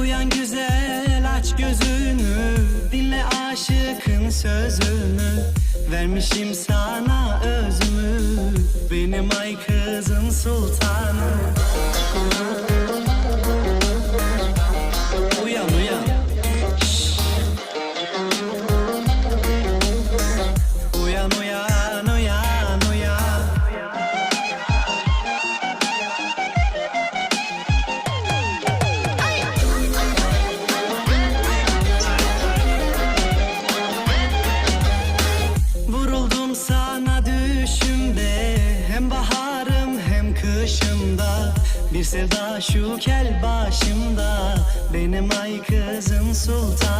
Uyan güzel aç gözünü. Dinle aşıkın sözünü. Vermişim sana özümü. Benim ay kızın sultanı kışımda Bir sevda şu kel başımda. Benim ay kızım sultanım